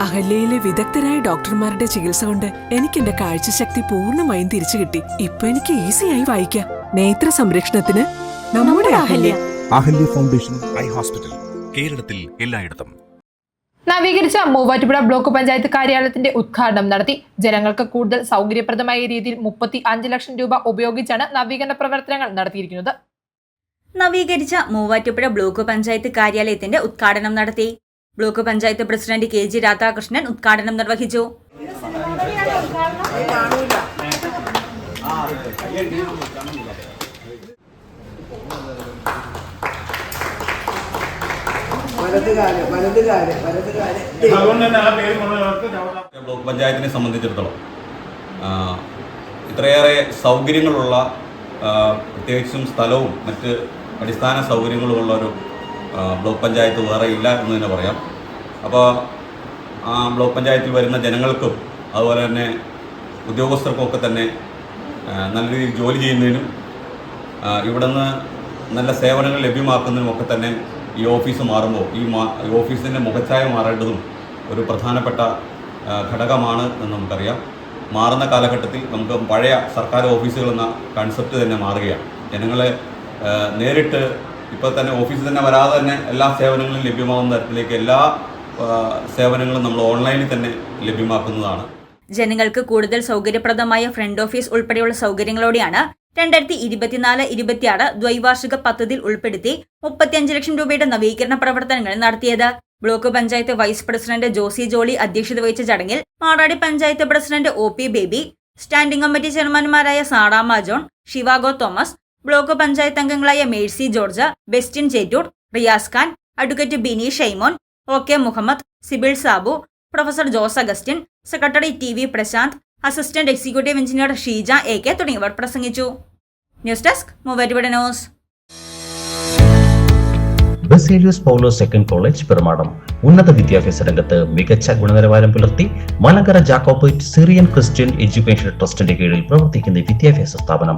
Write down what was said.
അഹല്യയിലെ വിദഗ്ധരായ ഡോക്ടർമാരുടെ ചികിത്സ കൊണ്ട് എനിക്ക് എന്റെ കാഴ്ചശക്തി പൂർണമായും തിരിച്ചു കിട്ടി. ഇപ്പൊ എനിക്ക് ഈസിയായി വായിക്കാം. നേത്ര സംരക്ഷണത്തിന് നമ്മുടെ Ahalya. Ahalya. Foundation eye hospital കേരളത്തിൽ എല്ലായിടത്തും. നവീകരിച്ച മൂവാറ്റുപുഴ ബ്ലോക്ക് പഞ്ചായത്ത് കാര്യാലയത്തിന്റെ ഉദ്ഘാടനം നടത്തി. ജനങ്ങൾക്ക് കൂടുതൽ സൗകര്യപ്രദമായ രീതിയിൽ മുപ്പത്തി അഞ്ച് ലക്ഷം രൂപ ഉപയോഗിച്ചാണ് നവീകരണ പ്രവർത്തനങ്ങൾ നടത്തിയിരിക്കുന്നത്. നവീകരിച്ച മൂവാറ്റുപുഴ ബ്ലോക്ക് പഞ്ചായത്ത് കാര്യാലയത്തിന്റെ ഉദ്ഘാടനം നടത്തി. Block panchayat president K G Radhakrishnan ഉദ്ഘാടനം നിർവഹിച്ചു. ബ്ലോക്ക് പഞ്ചായത്തിനെ സംബന്ധിച്ചിടത്തോളം ഇത്രയേറെ സൗകര്യങ്ങളുള്ള പ്രത്യേകിച്ചും സ്ഥലവും മറ്റ് അടിസ്ഥാന സൗകര്യങ്ങളുമുള്ള ഒരു ബ്ലോക്ക് പഞ്ചായത്ത് വേറെ ഇല്ല എന്ന് തന്നെ പറയാം. അപ്പോൾ ആ ബ്ലോക്ക് പഞ്ചായത്തിൽ വരുന്ന ജനങ്ങൾക്കും അതുപോലെ തന്നെ ഉദ്യോഗസ്ഥർക്കും ഒക്കെ തന്നെ നല്ല രീതിയിൽ ജോലി ചെയ്യുന്നതിനും ഇവിടെ ഇവിടുന്ന് നല്ല സേവനങ്ങൾ ലഭ്യമാക്കുന്നതിനും ഒക്കെ തന്നെ ഈ ഓഫീസ് മാറുമ്പോൾ ഈ ഓഫീസിന്റെ മുഖച്ഛായ മാറേണ്ടതും ഒരു പ്രധാനപ്പെട്ട ഘടകമാണ് എന്ന് നമുക്കറിയാം. മാറുന്ന കാലഘട്ടത്തിൽ നമുക്ക് പഴയ സർക്കാർ ഓഫീസുകൾ എന്ന കൺസെപ്റ്റ് തന്നെ മാറുകയാണ്. ജനങ്ങളെ നേരിട്ട് ഇപ്പോൾ തന്നെ ഓഫീസിൽ തന്നെ വരാതെ തന്നെ എല്ലാ സേവനങ്ങളും ലഭ്യമാകുന്ന തരത്തിലേക്ക് എല്ലാ സേവനങ്ങളും നമ്മൾ ഓൺലൈനിൽ തന്നെ ലഭ്യമാക്കുന്നതാണ്. ജനങ്ങൾക്ക് കൂടുതൽ സൗകര്യപ്രദമായ ഫ്രണ്ട് ഓഫീസ് ഉൾപ്പെടെയുള്ള സൗകര്യങ്ങളോടെയാണ് രണ്ടായിരത്തി ഇരുപത്തിനാല് ഇരുപത്തിയാറ് ദ്വൈവാർഷിക പദ്ധതിയിൽ ഉൾപ്പെടുത്തി മുപ്പത്തിയഞ്ച് ലക്ഷം രൂപയുടെ നവീകരണ പ്രവർത്തനങ്ങൾ നടത്തിയത്. Block panchayat vice president Josy Jolly അധ്യക്ഷത വഹിച്ച ചടങ്ങിൽ Maradi panchayat president O P Baby standing committee ചെയർമാൻമാരായ Saramma John Zhivago Thomas block panchayat അംഗങ്ങളായ Mercy George Bestin Chettoor Riyas Khan advocate Bini Shaimon O K Muhammad Sibil Sabu professor Jose Augustine secretary T V Prashanth assistant executive engineer Sheeja A K തുടങ്ങിയവർ പ്രസംഗിച്ചു. News desk Muvattupuzha news. Baselius Paulo second college Perumadam. ഉന്നത വിദ്യാഭ്യാസ രംഗത്ത് മികച്ച ഗുണനിലവാരം പുലർത്തി Malankara Jacobite Syrian Christian education ട്രസ്റ്റിന്റെ കീഴിൽ പ്രവർത്തിക്കുന്ന വിദ്യാഭ്യാസ സ്ഥാപനം